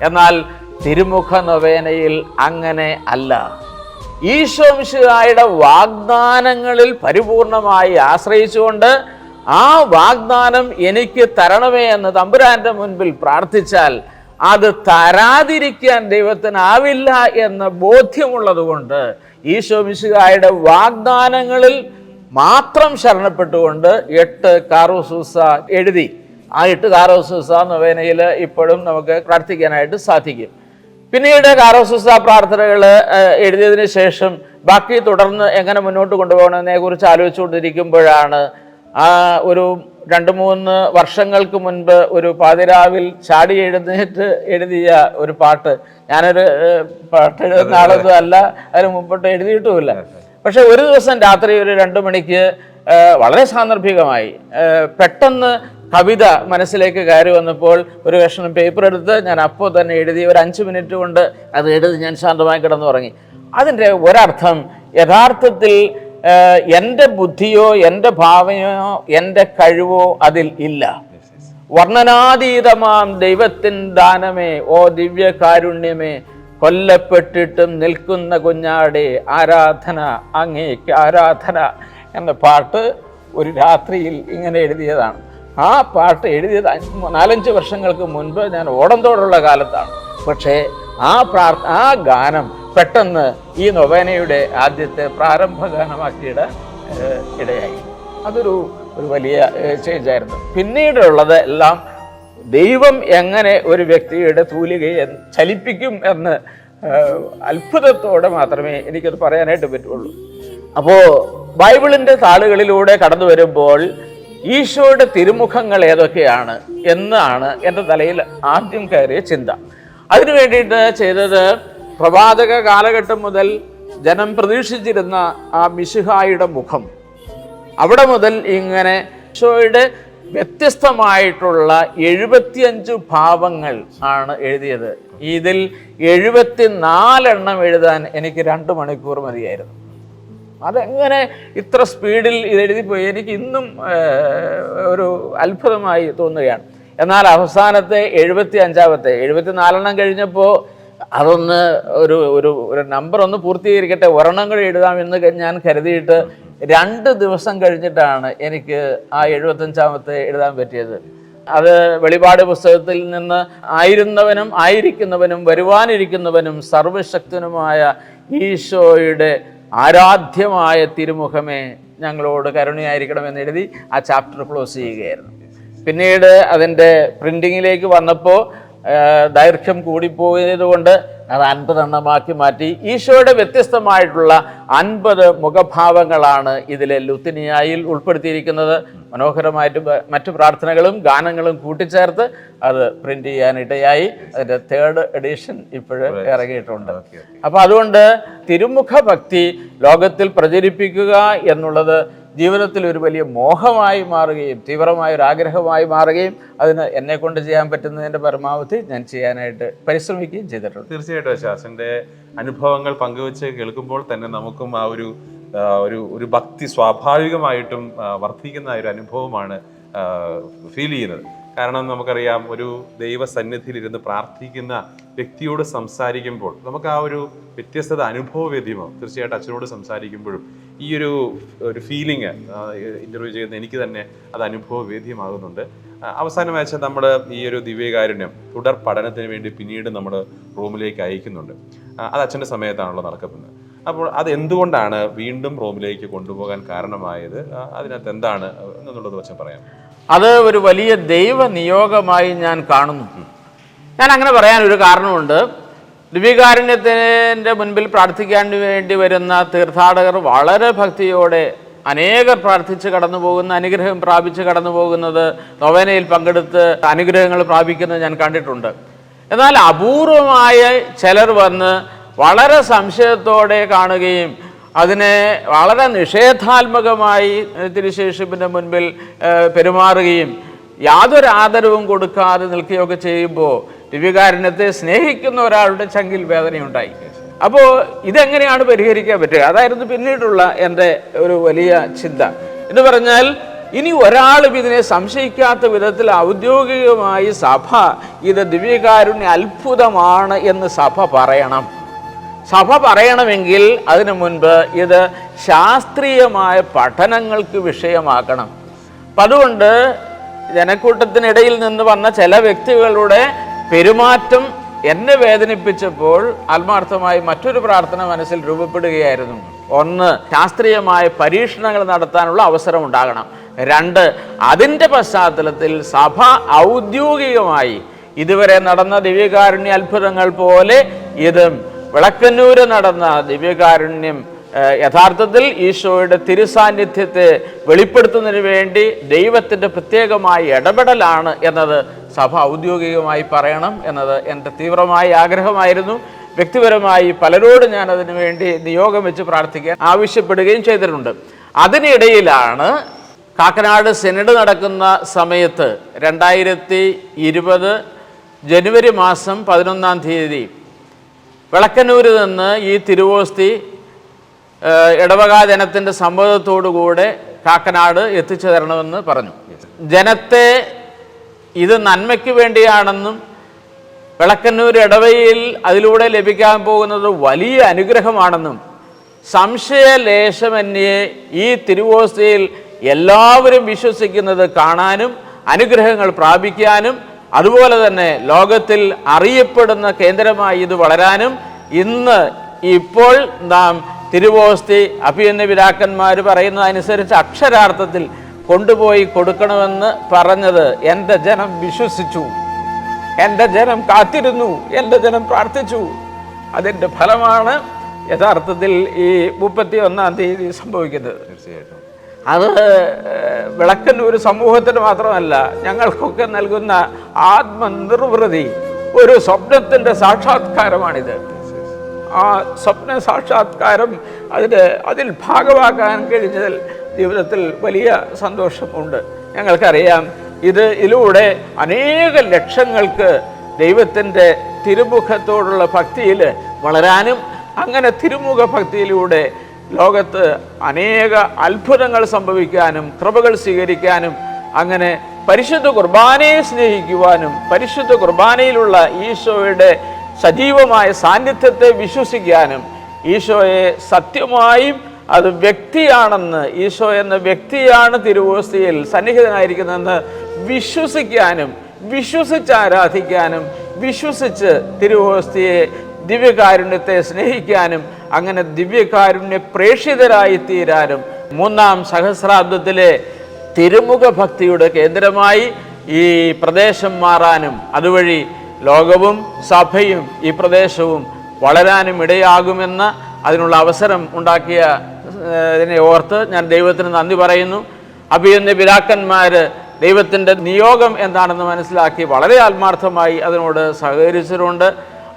എന്നാൽ തിരുമുഖ നൊവേനയിൽ അങ്ങനെ അല്ല. ഈശോമിശിഹായുടെ വാഗ്ദാനങ്ങളിൽ പരിപൂർണമായി ആശ്രയിച്ചുകൊണ്ട് ആ വാഗ്ദാനം എനിക്ക് തരണമേ എന്ന് തമ്പുരാന്റെ മുൻപിൽ പ്രാർത്ഥിച്ചാൽ അത് തരാതിരിക്കാൻ ദൈവത്തിനാവില്ല എന്ന ഈശോ മിസ്ഹായുടെ വാഗ്ദാനങ്ങളിൽ മാത്രം ശരണപ്പെട്ടുകൊണ്ട് എട്ട് കാറോസൂസ എഴുതി. ആ എട്ട് കാറോസൂസ നൊവേനയിൽ ഇപ്പോഴും നമുക്ക് പ്രാർത്ഥിക്കാനായിട്ട് സാധിക്കും. പിന്നീട് കാറോസൂസ പ്രാർത്ഥനകൾ എഴുതിയതിന് ശേഷം ബാക്കി തുടർന്ന് എങ്ങനെ മുന്നോട്ട് കൊണ്ടുപോകണമെന്നെ കുറിച്ച് ആലോചിച്ചുകൊണ്ടിരിക്കുമ്പോഴാണ് ആ ഒരു രണ്ട് മൂന്ന് വർഷങ്ങൾക്ക് മുൻപ് ഒരു പാതിരാവിൽ ചാടി എഴുന്നേറ്റ് എഴുതിയ ഒരു പാട്ട്. ഞാനൊരു പാട്ട് എഴുതുന്ന ആളൊന്നും അല്ല. അതിന് മുമ്പോട്ട് എഴുതിയിട്ടുമില്ല. പക്ഷെ ഒരു ദിവസം രാത്രി ഒരു രണ്ട് മണിക്ക് വളരെ സാന്ദർഭികമായി പെട്ടെന്ന് കവിത മനസ്സിലേക്ക് കയറി വന്നപ്പോൾ ഒരു കഷ്ണം പേപ്പർ എടുത്ത് ഞാൻ അപ്പോൾ തന്നെ എഴുതി ഒരു അഞ്ച് മിനിറ്റ് കൊണ്ട് അത് എഴുതി ഞാൻ ശാന്തമായി കിടന്നുറങ്ങി. അതിന്റെ ഒരർത്ഥം യഥാർത്ഥത്തിൽ എന്റെ ബുദ്ധിയോ എന്റെ ഭാവനയോ എന്റെ കഴിവോ അതിൽ ഇല്ല. വർണനാതീതമാം ദൈവത്തിൻ ദാനമേ ഓ ദിവ്യ കാരുണ്യമേ കൊല്ലപ്പെട്ടിട്ടും നിൽക്കുന്ന കുഞ്ഞാടെ ആരാധന അങ്ങേക്ക് ആരാധന എന്ന പാട്ട് ഒരു രാത്രിയിൽ ഇങ്ങനെ എഴുതിയതാണ്. ആ പാട്ട് എഴുതിയത് നാലഞ്ച് വർഷങ്ങൾക്ക് മുൻപ് ഞാൻ ഓടന്തോടുള്ള കാലത്താണ്. പക്ഷേ ആ പ്രാർത്ഥ ആ ഗാനം പെട്ടെന്ന് ഈ നൊവേനയുടെ ആദ്യത്തെ പ്രാരംഭ ഗാനമാക്കിയിട ഇടയായി. അതൊരു ഒരു വലിയ ചേഞ്ച് ആയിരുന്നു പിന്നീടുള്ളത് എല്ലാം ദൈവം എങ്ങനെ ഒരു വ്യക്തിയുടെ തൂലികയെ ചലിപ്പിക്കും എന്ന് അത്ഭുതത്തോടെ മാത്രമേ എനിക്കത് പറയാനായിട്ട് പറ്റുള്ളൂ. അപ്പോൾ ബൈബിളിന്റെ താളുകളിലൂടെ കടന്നു വരുമ്പോൾ ഈശോയുടെ തിരുമുഖങ്ങൾ ഏതൊക്കെയാണ് എന്നാണ് എന്റെ തലയിൽ ആദ്യം കയറിയ ചിന്ത. അതിനു വേണ്ടിയിട്ട് ചെയ്തത് പ്രവാചക കാലഘട്ടം മുതൽ ജനം പ്രതീക്ഷിച്ചിരുന്ന ആ മിശിഹായുടെ മുഖം. അവിടെ മുതൽ ഇങ്ങനെ ഈശോയുടെ വ്യത്യസ്തമായിട്ടുള്ള എഴുപത്തിയഞ്ച് ഭാവങ്ങൾ ആണ് എഴുതിയത്. ഇതിൽ എഴുപത്തി നാലെണ്ണം എഴുതാൻ എനിക്ക് രണ്ട് മണിക്കൂർ മതിയായിരുന്നു. അതെങ്ങനെ ഇത്ര സ്പീഡിൽ ഇത് എഴുതിപ്പോയി? എനിക്ക് ഇന്നും ഒരു അത്ഭുതമായി തോന്നുകയാണ്. എന്നാൽ അവസാനത്തെ എഴുപത്തി അഞ്ചാമത്തെ എഴുപത്തി നാലെണ്ണം കഴിഞ്ഞപ്പോൾ അതൊന്ന് ഒരു ഒരു ഒരു നമ്പർ ഒന്ന് പൂർത്തീകരിക്കട്ടെ. ഒരെണ്ണം കൂടി എഴുതാം എന്ന് ഞാൻ കരുതിയിട്ട് രണ്ട് ദിവസം കഴിഞ്ഞിട്ടാണ് എനിക്ക് ആ എഴുപത്തഞ്ചാമത്തെ എഴുതാൻ പറ്റിയത്. അത് വെളിപാട് പുസ്തകത്തിൽ നിന്ന് ആയിരുന്നവനും ആയിരിക്കുന്നവനും വരുവാനിരിക്കുന്നവനും സർവശക്തനുമായ ഈശോയുടെ ആരാധ്യമായ തിരുമുഖമേ ഞങ്ങളോട് കരുണയായിരിക്കണമെന്ന് എഴുതി ആ ചാപ്റ്റർ ക്ലോസ് ചെയ്യുകയായിരുന്നു. പിന്നീട് അതിന്റെ പ്രിന്റിങ്ങിലേക്ക് വന്നപ്പോൾ ദൈർഘ്യം കൂടിപ്പോയത് കൊണ്ട് അത് അൻപതെണ്ണമാക്കി മാറ്റി. ഈശോയുടെ വ്യത്യസ്തമായിട്ടുള്ള അൻപത് മുഖഭാവങ്ങളാണ് ഇതിലെ ലുത്തിനിയായിൽ ഉൾപ്പെടുത്തിയിരിക്കുന്നത്. മനോഹരമായിട്ട് മറ്റു പ്രാർത്ഥനകളും ഗാനങ്ങളും കൂട്ടിച്ചേർത്ത് അത് പ്രിന്റ് ചെയ്യാനിടയായി. അതിന്റെ തേർഡ് എഡിഷൻ ഇപ്പോഴും ഇറങ്ങിയിട്ടുണ്ട്. അപ്പോൾ അതുകൊണ്ട് തിരുമുഖ ഭക്തി ലോകത്തിൽ പ്രചരിപ്പിക്കുക എന്നുള്ളത് ജീവിതത്തിൽ ഒരു വലിയ മോഹമായി മാറുകയും തീവ്രമായ ഒരു ആഗ്രഹമായി മാറുകയും അതിന് എന്നെ കൊണ്ട് ചെയ്യാൻ പറ്റുന്നതിന്റെ പരമാവധി ഞാൻ ചെയ്യാനായിട്ട് പരിശ്രമിക്കുകയും ചെയ്തിട്ടുണ്ട്. തീർച്ചയായിട്ടും ശാസിന്റെ അനുഭവങ്ങൾ പങ്കുവെച്ച് കേൾക്കുമ്പോൾ തന്നെ നമുക്കും ആ ഒരു ഒരു ഒരു ഭക്തി സ്വാഭാവികമായിട്ടും വർദ്ധിക്കുന്ന ഒരു അനുഭവമാണ് ഫീൽ ചെയ്യുന്നത്. കാരണം നമുക്കറിയാം ഒരു ദൈവസന്നിധിയിൽ ഇരുന്ന് പ്രാർത്ഥിക്കുന്ന വ്യക്തിയോട് സംസാരിക്കുമ്പോൾ നമുക്ക് ആ ഒരു വ്യത്യസ്തത അനുഭവവേദ്യമാവും തീർച്ചയായിട്ടും അച്ഛനോട് സംസാരിക്കുമ്പോഴും ഈ ഒരു ഒരു ഫീലിംഗ് ഇന്റർവ്യൂ ചെയ്യുന്ന എനിക്ക് തന്നെ അത് അനുഭവവേദ്യമാകുന്നുണ്ട്. വേദ്യമാകുന്നുണ്ട് അവസാനമായി വെച്ചാൽ നമ്മൾ ഈ ഒരു ദിവ്യകാരുണ്യം തുടർ പഠനത്തിന് വേണ്ടി പിന്നീട് നമ്മൾ റൂമിലേക്ക് അയക്കുന്നുണ്ട്. അത് അച്ഛന്റെ സമയത്താണല്ലോ നടക്കുന്നത്. അപ്പോൾ അത് എന്തുകൊണ്ടാണ് വീണ്ടും റൂമിലേക്ക് കൊണ്ടുപോകാൻ കാരണമായത്? അതിനകത്ത് എന്താണ് എന്നുള്ളത് വെച്ചാൽ പറയാം. അത് ഒരു വലിയ ദൈവ നിയോഗമായി ഞാൻ കാണുന്നു. ഞാൻ അങ്ങനെ പറയാൻ ഒരു കാരണമുണ്ട്. ദിവ്യകാരുണ്യത്തിന്റെ മുൻപിൽ പ്രാർത്ഥിക്കാൻ വേണ്ടി വരുന്ന തീർത്ഥാടകർ വളരെ ഭക്തിയോടെ അനേകർ പ്രാർത്ഥിച്ച് കടന്നു പോകുന്ന അനുഗ്രഹം പ്രാപിച്ച് കടന്നു പോകുന്നത് നൊവേനയിൽ പങ്കെടുത്ത് അനുഗ്രഹങ്ങൾ പ്രാപിക്കുന്നത് ഞാൻ കണ്ടിട്ടുണ്ട്. എന്നാൽ അപൂർവമായ ചിലർ വന്ന് വളരെ സംശയത്തോടെ കാണുകയും അതിനെ വളരെ നിഷേധാത്മകമായി തിരുശേഷിപ്പിന്റെ മുൻപിൽ പെരുമാറുകയും യാതൊരു ആദരവും കൊടുക്കാതെ നിൽക്കുകയൊക്കെ ചെയ്യുമ്പോൾ ദിവ്യകാരുണ്യത്തെ സ്നേഹിക്കുന്ന ഒരാളുടെ ചങ്കിൽ വേദനയുണ്ടായി. അപ്പോൾ ഇതെങ്ങനെയാണ് പരിഹരിക്കാൻ പറ്റുക? അതായിരുന്നു പിന്നീടുള്ള എന്റെ ഒരു വലിയ ചിന്ത. എന്ന് പറഞ്ഞാൽ ഇനി ഒരാളും ഇതിനെ സംശയിക്കാത്ത വിധത്തിൽ ഔദ്യോഗികമായി സഭ ഇത് ദിവ്യകാരുണ്യ അത്ഭുതമാണ് എന്ന് സഭ പറയണം. സഭ പറയണമെങ്കിൽ അതിനു മുൻപ് ഇത് ശാസ്ത്രീയമായ പഠനങ്ങൾക്ക് വിഷയമാക്കണം. അപ്പം അതുകൊണ്ട് ജനക്കൂട്ടത്തിനിടയിൽ നിന്ന് വന്ന ചില വ്യക്തികളുടെ പെരുമാറ്റം എന്നെ വേദനിപ്പിച്ചപ്പോൾ ആത്മാർത്ഥമായി മറ്റൊരു പ്രാർത്ഥന മനസ്സിൽ രൂപപ്പെടുകയായിരുന്നു. ഒന്ന് ശാസ്ത്രീയമായ പരീക്ഷണങ്ങൾ നടത്താനുള്ള അവസരം ഉണ്ടാകണം. രണ്ട് അതിന്റെ പശ്ചാത്തലത്തിൽ സഭ ഔദ്യോഗികമായി ഇതുവരെ നടന്ന ദിവ്യകാരുണ്യ അത്ഭുതങ്ങൾ പോലെ ഇത് വിളക്കന്നൂര് നടന്ന ദിവ്യകാരുണ്യം യഥാർത്ഥത്തിൽ ഈശോയുടെ തിരുസാന്നിധ്യത്തെ വെളിപ്പെടുത്തുന്നതിന് വേണ്ടി ദൈവത്തിന്റെ പ്രത്യേകമായ ഇടപെടലാണ് എന്നത് സഭ ഔദ്യോഗികമായി പറയണം എന്നത് എന്റെ തീവ്രമായ ആഗ്രഹമായിരുന്നു. വ്യക്തിപരമായി പലരോടും ഞാൻ അതിനു വേണ്ടി നിയോഗം വെച്ച് പ്രാർത്ഥിക്കാൻ ആവശ്യപ്പെടുകയും ചെയ്തിട്ടുണ്ട്. അതിനിടയിലാണ് കാക്കനാട് സെനഡ് നടക്കുന്ന സമയത്ത് രണ്ടായിരത്തി ഇരുപത് ജനുവരി മാസം പതിനൊന്നാം തീയതി വിളക്കന്നൂരിൽ നിന്ന് ഈ തിരുവോസ്തി ഇടവക ജനത്തിന്റെ സമ്മതത്തോടുകൂടെ കാക്കനാട് എത്തിച്ചു തരണമെന്ന് പറഞ്ഞു. ജനത്തെ ഇത് നന്മയ്ക്ക് വേണ്ടിയാണെന്നും വിളക്കന്നൂർ ഇടവയിൽ അതിലൂടെ ലഭിക്കാൻ പോകുന്നത് വലിയ അനുഗ്രഹമാണെന്നും സംശയലേശമന്യേ ഈ തിരുവോസ്തയിൽ എല്ലാവരും വിശ്വസിക്കുന്നത് കാണാനും അനുഗ്രഹങ്ങൾ പ്രാപിക്കാനും അതുപോലെ തന്നെ ലോകത്തിൽ അറിയപ്പെടുന്ന കേന്ദ്രമായി ഇത് വളരാനും ഇന്ന് ഇപ്പോൾ നാം തിരുവോസ്തി അഭിയന്ന പിതാക്കന്മാർ പറയുന്നതനുസരിച്ച് അക്ഷരാർത്ഥത്തിൽ കൊണ്ടുപോയി കൊടുക്കണമെന്ന് പറഞ്ഞത് എന്റെ ജനം വിശ്വസിച്ചു. എന്റെ ജനം കാത്തിരുന്നു. എന്റെ ജനം പ്രാർത്ഥിച്ചു. അതിന്റെ ഫലമാണ് യഥാർത്ഥത്തിൽ ഈ മുപ്പത്തി ഒന്നാം തീയതി സംഭവിക്കുന്നത്. തീർച്ചയായിട്ടും. അത് ഒരു സമൂഹത്തിന് മാത്രമല്ല ഞങ്ങൾക്കൊക്കെ നൽകുന്ന ആത്മനിർവൃതി ഒരു സ്വപ്നത്തിന്റെ സാക്ഷാത്കാരമാണിത്. ആ സ്വപ്ന സാക്ഷാത്കാരം അതിന് അതിൽ ഭാഗമാക്കാൻ കഴിഞ്ഞതിൽ ജീവിതത്തിൽ വലിയ സന്തോഷമുണ്ട്. ഞങ്ങൾക്കറിയാം ഇത് ഇതിലൂടെ അനേക ലക്ഷങ്ങൾക്ക് ദൈവത്തിന്റെ തിരുമുഖത്തോടുള്ള ഭക്തിയിൽ വളരാനും അങ്ങനെ തിരുമുഖ ഭക്തിയിലൂടെ ലോകത്ത് അനേക അത്ഭുതങ്ങൾ സംഭവിക്കാനും കൃപകൾ സ്വീകരിക്കാനും അങ്ങനെ പരിശുദ്ധ കുർബാനയെ സ്നേഹിക്കുവാനും പരിശുദ്ധ കുർബാനയിലുള്ള ഈശോയുടെ സജീവമായ സാന്നിധ്യത്തെ വിശ്വസിക്കാനും ഈശോയെ സത്യമായും അത് വ്യക്തിയാണെന്ന് ഈശോ എന്ന വ്യക്തിയാണ് തിരുവോസ്തിയിൽ സന്നിഹിതനായിരിക്കുന്നതെന്ന് വിശ്വസിക്കാനും വിശ്വസിച്ച് ആരാധിക്കാനും വിശ്വസിച്ച് തിരുവോസ്തിയെ ദിവ്യകാരുണ്യത്തെ സ്നേഹിക്കാനും അങ്ങനെ ദിവ്യകാരുണ്യ പ്രേക്ഷിതരായി തീരാനും മൂന്നാം സഹസ്രാബ്ദത്തിലെ തിരുമുഖ ഭക്തിയുടെ കേന്ദ്രമായി ഈ പ്രദേശം മാറാനും അതുവഴി ലോകവും സഭയും ഈ പ്രദേശവും വളരാനും ഇടയാകുമെന്ന അതിനുള്ള അവസരം ഉണ്ടാക്കിയ ഇതിനെ ഓർത്ത് ഞാൻ ദൈവത്തിന് നന്ദി പറയുന്നു. അഭിയന്ന പിതാക്കന്മാർ ദൈവത്തിന്റെ നിയോഗം എന്താണെന്ന് മനസ്സിലാക്കി വളരെ ആത്മാർത്ഥമായി അതിനോട് സഹകരിച്ചിട്ടുണ്ട്.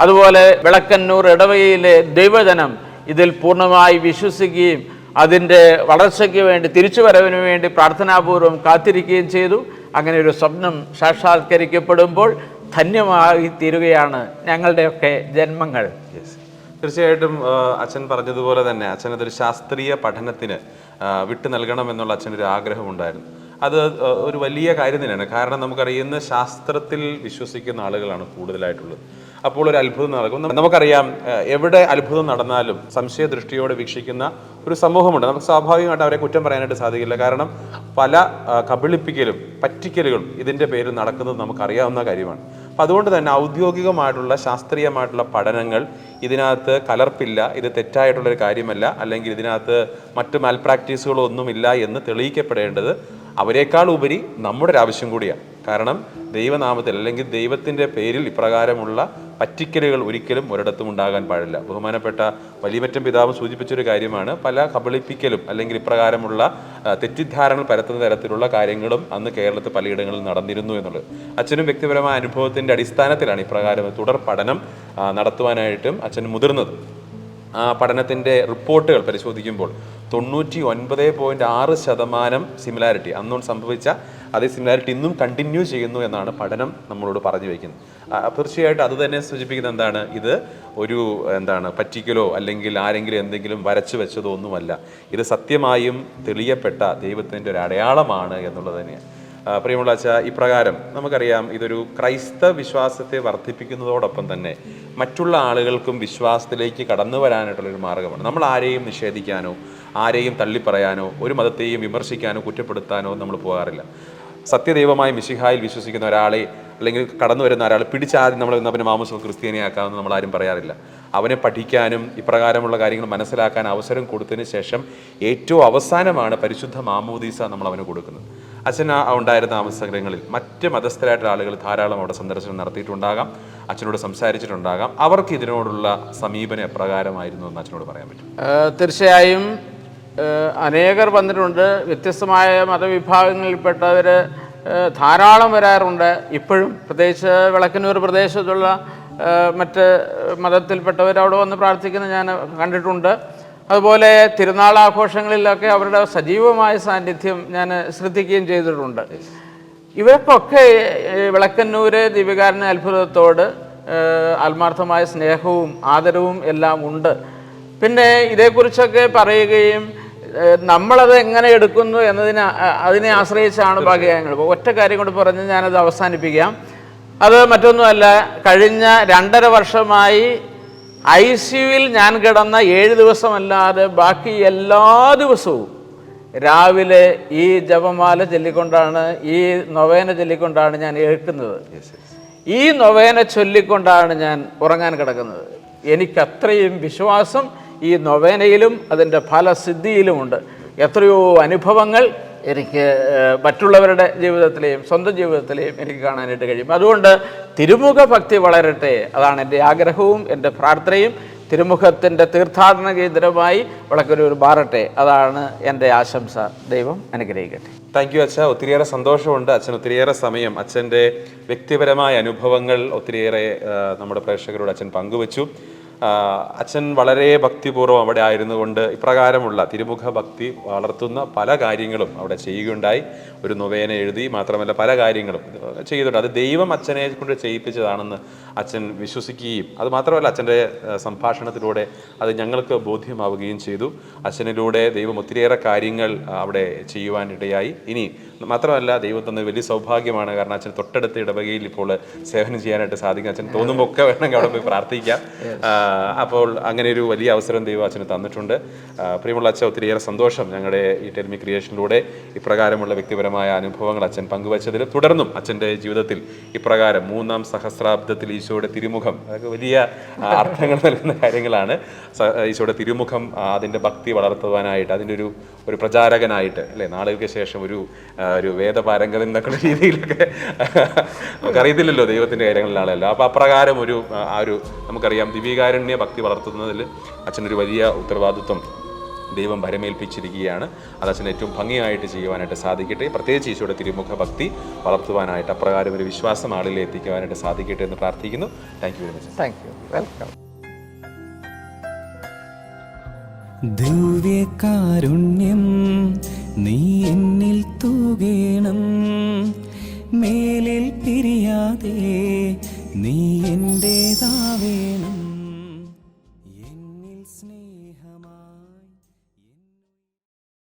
അതുപോലെ വിളക്കന്നൂർ ഇടവകയിലെ ദൈവജനം ഇതിൽ പൂർണമായി വിശ്വസിക്കുകയും അതിന്റെ വളർച്ചയ്ക്ക് വേണ്ടി തിരിച്ചു വരവിന് വേണ്ടി പ്രാർത്ഥനാപൂർവം കാത്തിരിക്കുകയും ചെയ്തു. അങ്ങനെ ഒരു സ്വപ്നം സാക്ഷാത്കരിക്കപ്പെടുമ്പോൾ ധന്യമായി തീരുകയാണ് ഞങ്ങളുടെയൊക്കെ ജന്മങ്ങൾ. തീർച്ചയായിട്ടും അച്ഛൻ പറഞ്ഞതുപോലെ തന്നെ അച്ഛൻ അതൊരു ശാസ്ത്രീയ പഠനത്തിന് വിട്ടു നൽകണം എന്നുള്ള അച്ഛനൊരു ആഗ്രഹമുണ്ടായിരുന്നു. അത് ഒരു വലിയ കാര്യം തന്നെയാണ് കാരണം നമുക്കറിയുന്ന ശാസ്ത്രത്തിൽ വിശ്വസിക്കുന്ന ആളുകളാണ് കൂടുതലായിട്ടുള്ളത്. അപ്പോൾ ഒരു അത്ഭുതം നടക്കും. നമുക്കറിയാം എവിടെ അത്ഭുതം നടന്നാലും സംശയദൃഷ്ടിയോടെ വീക്ഷിക്കുന്ന ഒരു സമൂഹമുണ്ട്. നമുക്ക് സ്വാഭാവികമായിട്ട് അവരെ കുറ്റം പറയാനായിട്ട് സാധിക്കില്ല. കാരണം പല കബളിപ്പിക്കലും പറ്റിക്കലുകളും ഇതിന്റെ പേരിൽ നടക്കുന്നത് നമുക്കറിയാവുന്ന കാര്യമാണ്. അപ്പം അതുകൊണ്ട് തന്നെ ഔദ്യോഗികമായിട്ടുള്ള ശാസ്ത്രീയമായിട്ടുള്ള പഠനങ്ങൾ ഇതിനകത്ത് കലർപ്പില്ല. ഇത് തെറ്റായിട്ടുള്ളൊരു കാര്യമല്ല. അല്ലെങ്കിൽ ഇതിനകത്ത് മറ്റ് മാൽപ്രാക്ടീസുകളോ ഒന്നുമില്ല എന്ന് തെളിയിക്കപ്പെടേണ്ടത് അവരെക്കാൾ ഉപരി നമ്മുടെ ഒരു ആവശ്യം കൂടിയാണ്. കാരണം ദൈവനാമത്തിൽ അല്ലെങ്കിൽ ദൈവത്തിന്റെ പേരിൽ ഇപ്രകാരമുള്ള പറ്റിക്കലുകൾ ഒരിക്കലും ഒരിടത്തും ഉണ്ടാകാൻ പാടില്ല. ബഹുമാനപ്പെട്ട വലിയമറ്റം പിതാവ് സൂചിപ്പിച്ചൊരു കാര്യമാണ് പല കബളിപ്പിക്കലും അല്ലെങ്കിൽ ഇപ്രകാരമുള്ള തെറ്റിദ്ധാരണകൾ പരത്തുന്ന തരത്തിലുള്ള കാര്യങ്ങളും അന്ന് കേരളത്തിൽ പലയിടങ്ങളിൽ നടന്നിരുന്നു എന്നുള്ളത്. അച്ഛനും വ്യക്തിപരമായ അനുഭവത്തിന്റെ അടിസ്ഥാനത്തിലാണ് ഇപ്രകാരം തുടർ പഠനം നടത്തുവാനായിട്ടും അച്ഛൻ മുതിർന്നത്. ആ പഠനത്തിന്റെ റിപ്പോർട്ടുകൾ പരിശോധിക്കുമ്പോൾ തൊണ്ണൂറ്റി ഒൻപത് പോയിന്റ് ആറ് ശതമാനം സിമിലാരിറ്റി അന്നും സംഭവിച്ച അതേ സിമിലാരിറ്റി ഇന്നും കണ്ടിന്യൂ ചെയ്യുന്നു എന്നാണ് പഠനം നമ്മളോട് പറഞ്ഞു വയ്ക്കുന്നത് തീർച്ചയായിട്ടും അത് തന്നെ സൂചിപ്പിക്കുന്നത് എന്താണ്? ഇത് ഒരു എന്താണ് പറ്റിക്കലോ അല്ലെങ്കിൽ ആരെങ്കിലും എന്തെങ്കിലും വരച്ചു വെച്ചതോ ഒന്നുമല്ല. ഇത് സത്യമായും തെളിയപ്പെട്ട ദൈവത്തിന്റെ ഒരു അടയാളമാണ് എന്നുള്ളത് തന്നെയാണ്. പ്രിയമുള്ള അച്ഛ ഇപ്രകാരം നമുക്കറിയാം ഇതൊരു ക്രൈസ്തവ വിശ്വാസത്തെ വർദ്ധിപ്പിക്കുന്നതോടൊപ്പം തന്നെ മറ്റുള്ള ആളുകൾക്കും വിശ്വാസത്തിലേക്ക് കടന്നു വരാനായിട്ടുള്ളൊരു മാർഗമാണ്. നമ്മൾ ആരെയും നിഷേധിക്കാനോ ആരെയും തള്ളിപ്പറയാനോ ഒരു മതത്തെയും വിമർശിക്കാനോ കുറ്റപ്പെടുത്താനോ നമ്മൾ പോകാറില്ല. സത്യദൈവമായി മിശിഹായിൽ വിശ്വസിക്കുന്ന ഒരാളെ അല്ലെങ്കിൽ കടന്നു വരുന്ന ഒരാൾ പിടിച്ചാദ്യം നമ്മൾ എന്നാൽ പിന്നെ മാമസോ ക്രിസ്ത്യാനിയാക്കാമെന്ന് നമ്മൾ ആരും പറയാറില്ല. അവനെ പഠിക്കാനും ഇപ്രകാരമുള്ള കാര്യങ്ങൾ മനസ്സിലാക്കാൻ അവസരം കൊടുത്തതിന് ശേഷം ഏറ്റവും അവസാനമാണ് പരിശുദ്ധ മാമോദീസ നമ്മൾ അവന് കൊടുക്കുന്നത്. അച്ഛൻ ഉണ്ടായിരുന്ന അവസരങ്ങളിൽ മറ്റ് മതസ്ഥരായിട്ടുള്ള ആളുകൾ ധാരാളം അവിടെ സന്ദർശനം നടത്തിയിട്ടുണ്ടാകാം. അച്ഛനോട് സംസാരിച്ചിട്ടുണ്ടാകാം. അവർക്ക് ഇതിനോടുള്ള സമീപനം എപ്രകാരമായിരുന്നു എന്ന് അച്ഛനോട് പറയാൻ പറ്റും? തീർച്ചയായും അനേകർ വന്നിട്ടുണ്ട്. വ്യത്യസ്തമായ മതവിഭാഗങ്ങളിൽപ്പെട്ടവർ ധാരാളം വരാറുണ്ട്. ഇപ്പോഴും പ്രത്യേകിച്ച് വിളക്കന്നൂർ പ്രദേശത്തുള്ള മറ്റ് മതത്തിൽപ്പെട്ടവർ അവിടെ വന്ന് പ്രാർത്ഥിക്കുന്നത് ഞാൻ കണ്ടിട്ടുണ്ട്. അതുപോലെ തിരുനാൾ ആഘോഷങ്ങളിലൊക്കെ അവരുടെ സജീവമായ സാന്നിധ്യം ഞാൻ ശ്രദ്ധിക്കുകയും ചെയ്തിട്ടുണ്ട്. ഇവർക്കൊക്കെ വിളക്കന്നൂർ ദീപികാരന അത്ഭുതത്തോട് ആത്മാർത്ഥമായ സ്നേഹവും ആദരവും എല്ലാം ഉണ്ട്. പിന്നെ ഇതേക്കുറിച്ചൊക്കെ പറയുകയും നമ്മളത് എങ്ങനെ എടുക്കുന്നു എന്നതിനെ അതിനെ ആശ്രയിച്ചാണ് ഭാഗ്യങ്ങൾ ഒറ്റ കാര്യം കൊണ്ട് പറഞ്ഞ് ഞാനത് അവസാനിപ്പിക്കാം. അത് മറ്റൊന്നുമല്ല കഴിഞ്ഞ രണ്ടര വർഷമായി ഐ സിയുവിൽ ഞാൻ കിടന്ന ഏഴ് ദിവസമല്ലാതെ ബാക്കി എല്ലാ ദിവസവും രാവിലെ ഈ ജപമാല ചൊല്ലിക്കൊണ്ടാണ് ഈ നൊവേന ചൊല്ലിക്കൊണ്ടാണ് ഞാൻ ഏൽക്കുന്നത്. ഈ നൊവേന ചൊല്ലിക്കൊണ്ടാണ് ഞാൻ ഉറങ്ങാൻ കിടക്കുന്നത്. എനിക്കത്രയും വിശ്വാസം ഈ നൊവേനയിലും അതിന്റെ ഫലസിദ്ധിയിലുമുണ്ട്. എത്രയോ അനുഭവങ്ങൾ എനിക്ക് മറ്റുള്ളവരുടെ ജീവിതത്തിലെയും സ്വന്തം ജീവിതത്തിലെയും എനിക്ക് കാണാനായിട്ട് കഴിയും. അതുകൊണ്ട് തിരുമുഖ ഭക്തി വളരട്ടെ. അതാണ് എന്റെ ആഗ്രഹവും എന്റെ പ്രാർത്ഥനയും. തിരുമുഖത്തിന്റെ തീർത്ഥാടന കേന്ദ്രമായി വളക്കൊരു മാറട്ടെ. അതാണ് എന്റെ ആശംസ. ദൈവം അനുഗ്രഹിക്കട്ടെ. താങ്ക് യു അച്ഛ. ഒത്തിരിയേറെ സന്തോഷമുണ്ട്. അച്ഛൻ ഒത്തിരിയേറെ സമയം അച്ഛന്റെ വ്യക്തിപരമായ അനുഭവങ്ങൾ ഒത്തിരിയേറെ നമ്മുടെ പ്രേക്ഷകരോട് അച്ഛൻ പങ്കുവച്ചു. അച്ഛൻ വളരെ ഭക്തിപൂർവം അവിടെ ആയിരുന്നുകൊണ്ട് ഇപ്രകാരമുള്ള തിരുമുഖ ഭക്തി വളർത്തുന്ന പല കാര്യങ്ങളും അവിടെ ചെയ്യുകയുണ്ടായി. ഒരു നൊവേന എഴുതി മാത്രമല്ല പല കാര്യങ്ങളും ചെയ്തിട്ടുണ്ട്. അത് ദൈവം അച്ഛനെ കൊണ്ട് ചെയ്യിപ്പിച്ചതാണെന്ന് അച്ഛൻ വിശ്വസിക്കുകയും അത് മാത്രമല്ല അച്ഛന്റെ സംഭാഷണത്തിലൂടെ അത് ഞങ്ങൾക്ക് ബോധ്യമാവുകയും ചെയ്തു. അച്ഛനിലൂടെ ദൈവം ഒത്തിരിയേറെ കാര്യങ്ങൾ അവിടെ ചെയ്യുവാനിടയായി. ഇനി മാത്രമല്ല ദൈവം തന്ന വലിയ സൗഭാഗ്യമാണ്. കാരണം അച്ഛൻ തൊട്ടടുത്ത ഇടവകയിൽ ഇപ്പോൾ സേവനം ചെയ്യാനായിട്ട് സാധിക്കും. അച്ഛൻ തോന്നുമ്പോൾ ഒക്കെ വേണമെങ്കിൽ അവിടെ പോയി പ്രാർത്ഥിക്കാം. അപ്പോൾ അങ്ങനെ ഒരു വലിയ അവസരം ദൈവം അച്ഛന് തന്നിട്ടുണ്ട്. പ്രിയമുള്ള അച്ഛൻ ഒത്തിരിയേറെ സന്തോഷം ഞങ്ങളുടെ ഈ ടെലിമി ക്രിയേഷനിലൂടെ ഇപ്രകാരമുള്ള വ്യക്തിപരമായ അനുഭവങ്ങൾ അച്ഛൻ പങ്കുവച്ചതിൽ തുടർന്നും അച്ഛന്റെ ജീവിതത്തിൽ ഇപ്രകാരം മൂന്നാം സഹസ്രാബ്ദത്തിൽ ഈശോയുടെ തിരുമുഖം അതൊക്കെ വലിയ അർത്ഥങ്ങൾ നൽകുന്ന കാര്യങ്ങളാണ്. ഈശോയുടെ തിരുമുഖം അതിന്റെ ഭക്തി വളർത്തുവാനായിട്ട് അതിന്റെ ഒരു ഒരു പ്രചാരകനായിട്ട് അല്ലേ? നാളുകൾക്ക് ശേഷം ഒരു ഒരു വേദപാരംഗതൻ എന്നൊക്കെ രീതിയിലൊക്കെ നമുക്കറിയത്തില്ലല്ലോ ദൈവത്തിന്റെ കാര്യങ്ങളിലാണല്ലോ. അപ്പോൾ അപ്രകാരം ഒരു ആ, ഒരു നമുക്കറിയാം ദിവ്യകാരുണ്യ ഭക്തി വളർത്തുന്നതിൽ അച്ഛനൊരു വലിയ ഉത്തരവാദിത്വം ദൈവം ഭരമേൽപ്പിച്ചിരിക്കുകയാണ്. അത് അച്ഛന് ഏറ്റവും ഭംഗിയായിട്ട് ചെയ്യുവാനായിട്ട് സാധിക്കട്ടെ. പ്രത്യേകിച്ച് ഈശോയുടെ തിരുമുഖ ഭക്തി വളർത്തുവാനായിട്ട് അപ്രകാരം ഒരു വിശ്വാസം ആളിൽ എത്തിക്കുവാനായിട്ട് സാധിക്കട്ടെ എന്ന് പ്രാർത്ഥിക്കുന്നു. Thank you very much thank you welcome ദിവ്യകാരുണ്യം നീ എന്നിൽ തൂകേണം. മേലിൽ പിരിയാതെ നീ